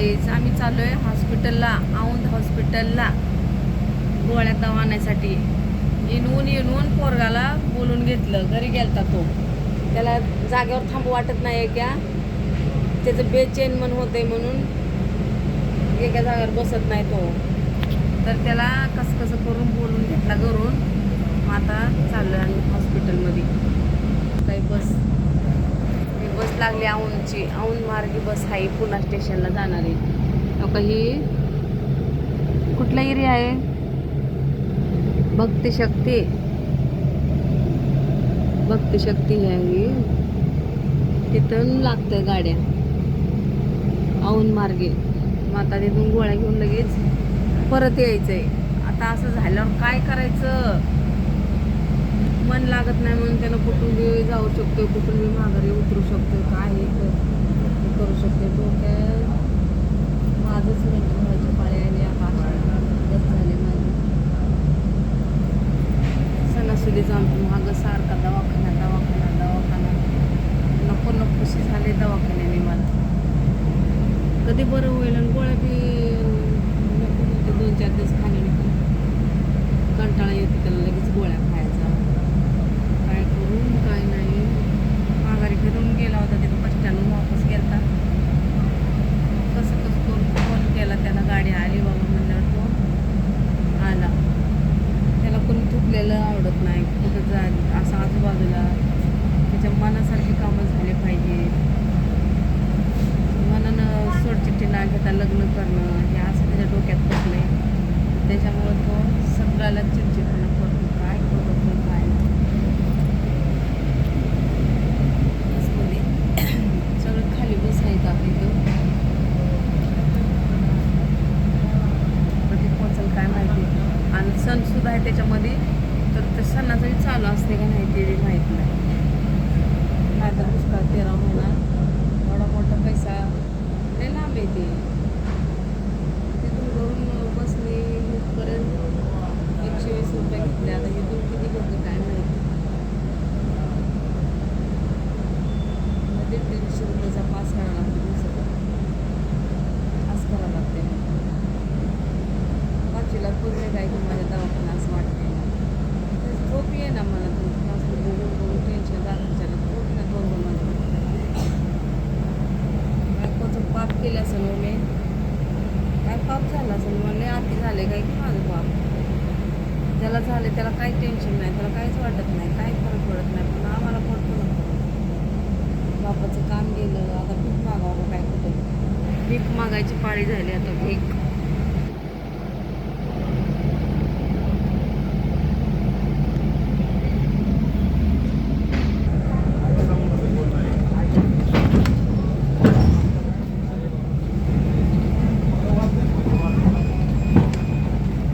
Guys आम्ही चालू आहे हॉस्पिटलला औंध हॉस्पिटलला गोळ्या दवा आणण्यासाठी येऊन येऊन पोरगाला बोलून घेतलं. घरी गेलता तो. त्याला जागेवर थांबू वाटत नाही एका त्याचं बेचैन मन होते म्हणून एका जागेवर बसत नाही तो. तर त्याला कसं कसं करून बोलून घेतला घरून. मग आता चाललो आणि आम्ही हॉस्पिटलमध्ये काही बस. लागली औंधची. औंध मार्गी बस आहे पुणा स्टेशनला जाणारी लोक ही कुठला एरिया आहे? भक्तिशक्ती भक्तिशक्ती ही आहे तिथून लागतं गाड्या. औंध मार्गे. मग आता तिथून गोळ्या घेऊन लगेच परत यायचं आहे आता असं झाल्यावर काय करायचं? मन लागत नाही म्हणून त्यानं कुठून बी जाऊ शकतो कुठून बी माघारी उतरू शकतो काय करू शकतो डोक्यात माझंच मेंटल व्हायच्या पाळी आली बस झाले माझे. सणासुदीचा आमचं मागं सारखा दवाखाना दवाखाना दवाखाना नको नकोशी झाले दवाखान्याने मला. कधी बरं होईल आणि गोळ्या बी नको म्हणते दोन चार दिवस खाण्याने पण कंटाळा येतो त्याला लगेच गोळ्या खायचा काय करून काय नाही माघारी फिरून गेला होता तिथं बस स्टँडहून वापस गेलता कसं कसं करून फोन केला त्याला गाडी आली बाबा म्हणल्यावर तो आला त्याला कोणी नाही. कुठं जा असं आजूबाजूला. त्याच्या मनासारखी कामं झाले पाहिजे मनानं सोडचिठ्ठी ना घेता लग्न करणं हे असं त्याच्या डोक्यात बसले त्याच्यामुळं तो सगळ्याला चिडचिडपणा करतो. काय करतो काय म्हणजे सगळं खाली बसायचं आपलं इथं. पोचल काय माहिती. आणि सण सुद्धा आहे त्याच्यामध्ये. तर ते चालू असते का नाही ते माहीत नाही. नाही दुष्काळ तेरा महिना. थोडा मोठा पैसा लय लांब येते तिथून घरून बसने इथपर्यंत एकशे वीस रुपये घेतले. आता इथून किती घेतले काय माहिती. दीड म्हणजे दीडशे रुपयाचा पास करावा लागतो दिवसाचा. पास करावा लागते पाचवीला पुरले काय की माझ्या दवाखाना असं वाटते. झोप ये ना मला असं बघून बघून टेन्शन झालं झोप ना दोन दोन बायकोचं पाप केलं असेल हो मी. काय पाप झालं असेल? मला आधी झाले काय की माझं पाप? ज्याला झाले त्याला काही टेन्शन नाही त्याला काहीच वाटत नाही काही फरक पडत नाही पण आम्हाला पडतो बापाचं काम गेलं आता भीक मागावं काय कुठं? भीक मागायची पाळी झाली आता भीक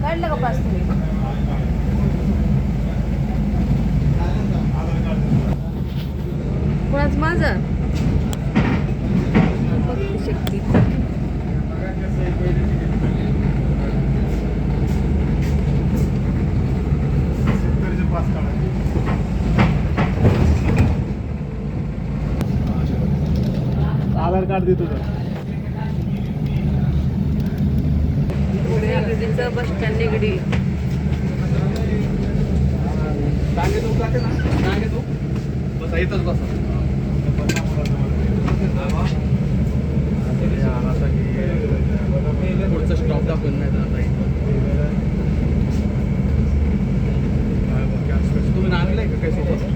काढलं का पास तुम्ही कोणाच माझं. शक्ती. आधार कार्ड देतो निगडीचं बस स्टँड निगडी डांगे तो जाते ना डांगे तो. बस इथंच बसा.